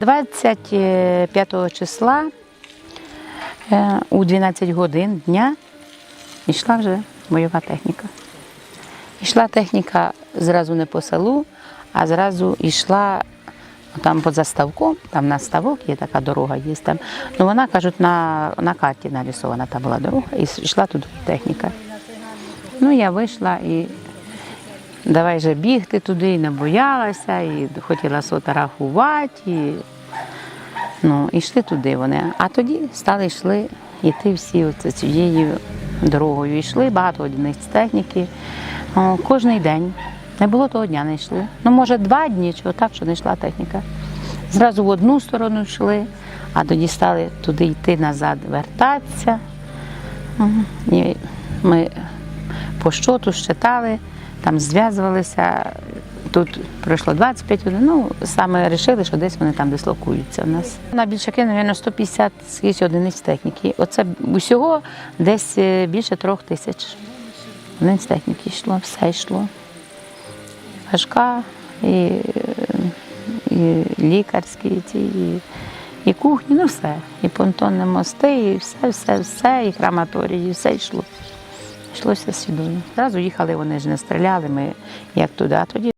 25 числа е, у 12 годин дня йшла вже бойова техніка. Йшла техніка зразу не по селу, а зразу йшла там поза ставком, там на ставок є така дорога, є там. Ну вона, кажуть, на, на карті нарисована та була дорога, і йшла туди техніка. Ну, я вийшла і давай же бігти туди, і не боялася, і хотіла сфотографувати. І, ну, йшли туди вони. А тоді стали йшли йти всі цією дорогою. Йшли багато одиниць техніки. Кожний день. Не було того дня, не йшли. Ну, може, два дні, чого так, що не йшла техніка. Зразу в одну сторону йшли, а тоді стали туди йти назад, вертатися. І ми по щоту щитали, там зв'язувалися. Тут пройшло 25 годин. Ну, саме вирішили, що десь вони там дислокуються у нас. На більшаки, мабуть, 150 одиниць техніки. Оце усього десь е, більше трьох тисяч. Одиниць техніки йшло, все йшло. Важка, і, і лікарські, і і, і кухні, ну все. І понтонні мости, і все, все, все, і краматорії, все йшло. Йшлося сюди. Зразу їхали, вони ж не стріляли, ми як туди, а тоді